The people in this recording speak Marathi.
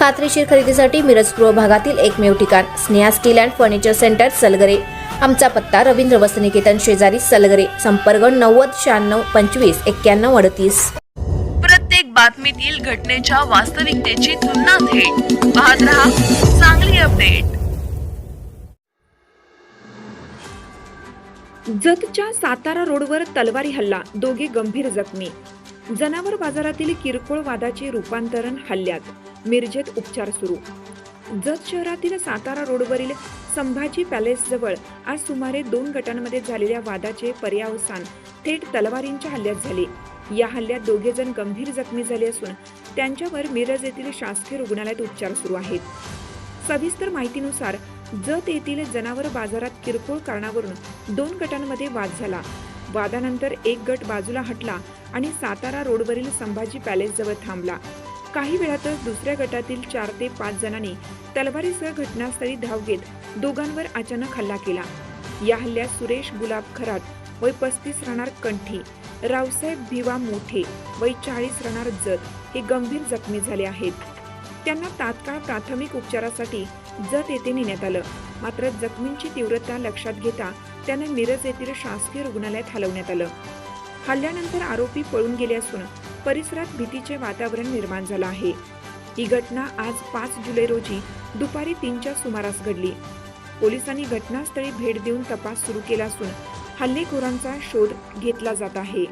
खात्रीशीर खरेदीसाठी मिरज पूर्व भागातील एकमेव ठिकाण Sneha steel and furniture centre Salgare. आमचा पत्ता रवींद्र वसनिकेतन शेजारी सलगरे संपर्क नव्वद शहाण्णव पंचवीस एक्क्याण्णव अडतीस. प्रत्येक बातमीतील घटनेच्या वास्तविकतेची तुलना थेट. पाहत रहा चांगली अपडेट. जतच्या सातारा रोडवर तलवारी हल्ला दोघे गंभीर जखमी. जनावर बाजारातील किरकोळ वादाचे रूपांतरण हल्ल्यात. मिरजेत उपचार सुरू. जत शहरातील सातारा रोडवरील संभाजी पॅलेसजवळ आज सुमारे दोन गटांमध्ये झालेल्या वादाचे पर्यावसान थेट तलवारींच्या हल्ल्यात झाले. या हल्ल्यात दोघे जण गंभीर जखमी झाले असून त्यांच्यावर मिरज येथील शासकीय रुग्णालयात उपचार सुरू आहेत. सविस्तर माहितीनुसार जत येथील जनावर बाजारात किरकोळ कारणावरून दोन गटांमध्ये वाद झाला. वादानंतर एक गट बाजूला हटला आणि सातारा रोडवरील संभाजी पॅलेसजवळ थांबला. काही वेळातच दुसऱ्या गटातील चार ते पाच जणांनी तलवारीसह घटनास्थळी धाव घेत दोघांवर अचानक हल्ला केला. या हल्ल्यात सुरेश गुलाब खरात वय पस्तीस राहणार कंठी रावसाहेब भिवा मोठे वय चाळीस राहणार जत हे गंभीर जखमी झाले आहेत. त्यांना तात्काळ प्राथमिक उपचारासाठी जत येथे नेण्यात आलं. मात्र जखमींची तीव्रता लक्षात घेता त्यांना मिरज येथील शासकीय रुग्णालयात हलवण्यात आलं. हल्ल्यानंतर आरोपी पळून गेले असून परिसरात भीतीचे वातावरण निर्माण झालं आहे. ही घटना आज पाच जुलै रोजी दुपारी तीनच्या सुमारास घडली. पोलिसांनी घटनास्थळी भेट देऊन तपास सुरू केला असून हल्लेखोरांचा शोध घेतला जात आहे.